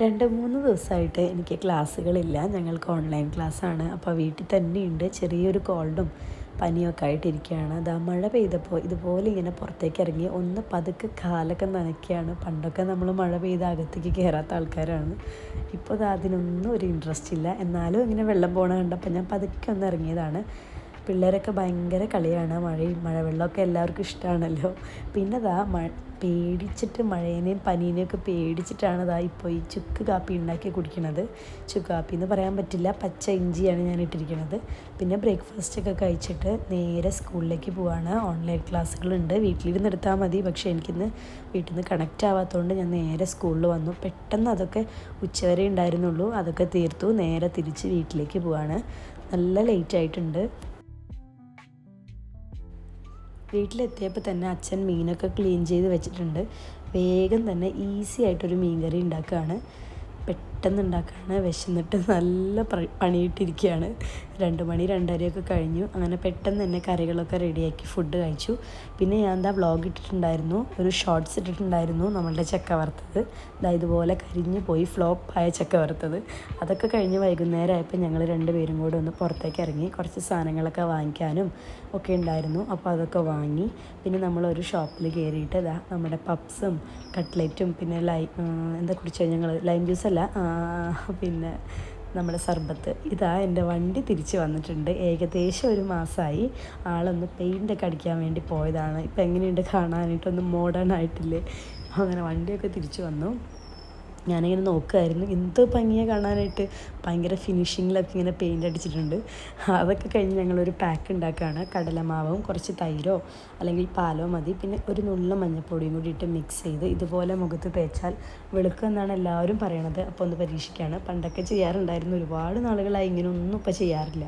രണ്ട് മൂന്ന് ദിവസമായിട്ട് എനിക്ക് ക്ലാസ്സുകളില്ല. ഞങ്ങൾക്ക് ഓൺലൈൻ ക്ലാസ്സാണ് അപ്പോൾ വീട്ടിൽ തന്നെയുണ്ട്. ചെറിയൊരു കോൾഡും പനിയൊക്കെ ആയിട്ടിരിക്കുകയാണ് അതാ മഴ പെയ്തപ്പോൾ ഇതുപോലെ ഇങ്ങനെ പുറത്തേക്ക് ഇറങ്ങി ഒന്ന് പതുക്കെ കാലൊക്കെ നനയ്ക്കുകയാണ്. പണ്ടൊക്കെ നമ്മൾ മഴ പെയ്ത അകത്തേക്ക് കയറാത്ത ആൾക്കാരാണ്. ഇപ്പോൾ അത് അതിനൊന്നും ഒരു ഇൻട്രസ്റ്റ് ഇല്ല. എന്നാലും ഇങ്ങനെ വെള്ളം പോകണ കണ്ടപ്പോൾ ഞാൻ പതുക്കെ ഒന്ന് ഇറങ്ങിയതാണ്. പിള്ളേരൊക്കെ ഭയങ്കര കളിയാണ്. മഴയും മഴവെള്ളമൊക്കെ എല്ലാവർക്കും ഇഷ്ടമാണല്ലോ പിന്നെ അതാ മഴ പേടിച്ചിട്ട് മഴേനെയും പനീനെയും ഒക്കെ പേടിച്ചിട്ടാണ് അതാ ഇപ്പോൾ ഈ ചുക്ക് കാപ്പി ഉണ്ടാക്കി കുടിക്കണത്. ചുക്ക് കാപ്പി എന്ന് പറയാൻ പറ്റില്ല. പച്ച ഇഞ്ചിയാണ് ഞാൻ ഇട്ടിരിക്കുന്നത് പിന്നെ ബ്രേക്ക്ഫാസ്റ്റൊക്കെ കഴിച്ചിട്ട് നേരെ സ്കൂളിലേക്ക് പോവാണ്. ഓൺലൈൻ ക്ലാസ്സുകളുണ്ട്. വീട്ടിലിരുന്ന് എടുത്താൽ മതി. പക്ഷേ എനിക്കിന്ന് വീട്ടിൽ നിന്ന് കണക്റ്റ് ആവാത്തതുകൊണ്ട് ഞാൻ നേരെ സ്കൂളിൽ വന്നു. പെട്ടെന്ന് അതൊക്കെ ഉച്ചവരെ ഉണ്ടായിരുന്നുള്ളൂ. അതൊക്കെ തീർത്തു. നേരെ തിരിച്ച് വീട്ടിലേക്ക് പോവാണ്. നല്ല ലേറ്റ് ആയിട്ടുണ്ട്. വീട്ടിലെത്തിയപ്പോൾ തന്നെ അച്ഛൻ മീനൊക്കെ ക്ലീൻ ചെയ്ത് വെച്ചിട്ടുണ്ട്. വേഗം തന്നെ ഈസി ആയിട്ടൊരു മീൻ കറി ഉണ്ടാക്കുകയാണ്. പെട്ടെന്ന് ഉണ്ടാക്കുകയാണ് വിശന്നിട്ട് നല്ല പണിയിട്ടിരിക്കുകയാണ് രണ്ട് മണി രണ്ടരയൊക്കെ കഴിഞ്ഞു. അങ്ങനെ പെട്ടെന്ന് തന്നെ കറികളൊക്കെ റെഡിയാക്കി ഫുഡ് കഴിച്ചു. പിന്നെ ഞാൻ എന്താ വ്ളോഗ് ഇട്ടിട്ടുണ്ടായിരുന്നു. ഒരു ഷോർട്സ് ഇട്ടിട്ടുണ്ടായിരുന്നു നമ്മളുടെ ചക്ക വറുത്തത്. ഇതാ ഇതുപോലെ കരിഞ്ഞു പോയി ഫ്ലോപ്പ് ആയ ചക്ക വറുത്തത്. അതൊക്കെ കഴിഞ്ഞ് വൈകുന്നേരം ആയപ്പോൾ ഞങ്ങൾ രണ്ടുപേരും കൂടെ ഒന്ന് പുറത്തേക്ക് ഇറങ്ങി കുറച്ച് സാധനങ്ങളൊക്കെ വാങ്ങിക്കാനും ഒക്കെ ഉണ്ടായിരുന്നു. അപ്പോൾ അതൊക്കെ വാങ്ങി. പിന്നെ നമ്മളൊരു ഷോപ്പിൽ കയറിയിട്ട് നമ്മുടെ പപ്സും കട്ട്ലറ്റും പിന്നെ ലൈ എന്താ കുടിച്ചാൽ ഞങ്ങൾ ലൈം ജ്യൂസ് അല്ല പിന്നെ നമ്മുടെ സർബത്ത്. ഇതാ എന്റെ വണ്ടി തിരിച്ച് വന്നിട്ടുണ്ട്. ഏകദേശം ഒരു മാസമായി ആളൊന്ന് പെയിന്റൊക്കെ അടിക്കാൻ വേണ്ടി പോയതാണ്. ഇപ്പം എങ്ങനെയുണ്ട് കാണാനായിട്ടൊന്നും മോഡേൺ ആയിട്ടില്ലേ? അങ്ങനെ വണ്ടിയൊക്കെ തിരിച്ചു വന്നു. ഞാനിങ്ങനെ നോക്കുമായിരുന്നു എന്ത് ഭംഗിയെ കാണാനായിട്ട്. ഭയങ്കര ഫിനിഷിങ്ങിലൊക്കെ ഇങ്ങനെ പെയിന്റ് അടിച്ചിട്ടുണ്ട്. അതൊക്കെ കഴിഞ്ഞ് ഞങ്ങളൊരു പാക്ക് ഉണ്ടാക്കുകയാണ്. കടലമാവും കുറച്ച് തൈരോ അല്ലെങ്കിൽ പാലോ മതി. പിന്നെ ഒരു നുള്ള മഞ്ഞപ്പൊടിയും കൂടി ഇട്ട് മിക്സ് ചെയ്ത് ഇതുപോലെ മുഖത്ത് തേച്ചാൽ വെളുക്കും എന്നാണ് എല്ലാവരും പറയണത്. അപ്പോൾ ഒന്ന് പരീക്ഷിക്കുകയാണ് പണ്ടൊക്കെ ചെയ്യാറുണ്ടായിരുന്നു. ഒരുപാട് നാളുകളായി ഇങ്ങനെ ഒന്നും ഇപ്പോൾ ചെയ്യാറില്ല.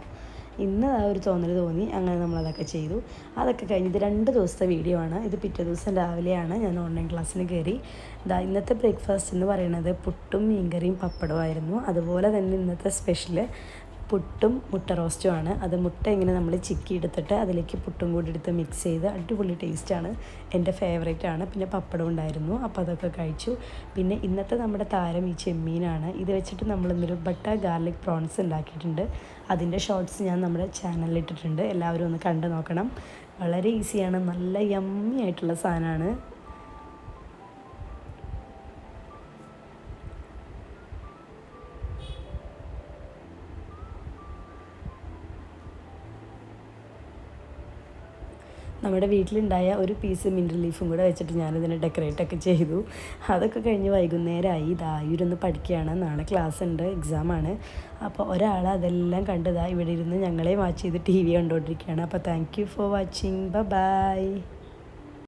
ഇന്ന് ആ ഒരു തോന്നൽ തോന്നി. അങ്ങനെ നമ്മളതൊക്കെ ചെയ്തു. അതൊക്കെ കഴിഞ്ഞ് ഇത് രണ്ട് ദിവസത്തെ വീഡിയോ ആണ്. ഇത് പിറ്റേ ദിവസം രാവിലെയാണ് ഞാൻ ഓൺലൈൻ ക്ലാസ്സിന് കയറി ഇതാ ഇന്നത്തെ ബ്രേക്ക്ഫാസ്റ്റ് എന്ന് പറയുന്നത് പുട്ടും മീൻകറിയും പപ്പടവും ആയിരുന്നു അതുപോലെ തന്നെ ഇന്നത്തെ സ്പെഷ്യൽ പുട്ടും മുട്ട റോസ്റ്റുമാണ് അത് മുട്ട ഇങ്ങനെ നമ്മൾ ചിക്കി എടുത്തിട്ട് അതിലേക്ക് പുട്ടും കൂടി എടുത്ത് മിക്സ് ചെയ്ത് അടിപൊളി ടേസ്റ്റാണ് എന്റെ ഫേവറേറ്റ് ആണ്. പിന്നെ പപ്പടം ഉണ്ടായിരുന്നു. അപ്പോൾ അതൊക്കെ കഴിച്ചു. പിന്നെ ഇന്നത്തെ നമ്മുടെ താരം ഈ ചെമ്മീനാണ് ഇത് വെച്ചിട്ട് നമ്മൾ ഇന്നൊരു ബട്ടർ ഗാർലിക് പ്രോൺസ് ഉണ്ടാക്കിയിട്ടുണ്ട്. അതിന്റെ ഷോർട്ട്സ് ഞാൻ നമ്മുടെ ചാനലിൽ ഇട്ടിട്ടുണ്ട്. എല്ലാവരും ഒന്ന് കണ്ടു നോക്കണം. വളരെ ഈസിയാണ് നല്ല യമ്മി ആയിട്ടുള്ള സാധനമാണ്. നമ്മുടെ വീട്ടിലുണ്ടായ ഒരു പീസ് മിന്റ് ലീഫും കൂടെ വെച്ചിട്ട് ഞാനിതിനെ ഡെക്കറേറ്റ് ഒക്കെ ചെയ്തു. അതൊക്കെ കഴിഞ്ഞ് വൈകുന്നേരമായി. ഇതായൂരൊന്ന് പഠിക്കുകയാണ്. നാളെ ക്ലാസ് ഉണ്ട്. എക്സാമാണ് അപ്പോൾ ഒരാൾ അതെല്ലാം കണ്ടതാ ഇവിടെ ഇരുന്ന് ഞങ്ങളെ വാച്ച് ചെയ്ത് ടി വി കണ്ടുകൊണ്ടിരിക്കുകയാണ് അപ്പോൾ താങ്ക് യു ഫോർ വാച്ചിങ് ബ ബൈ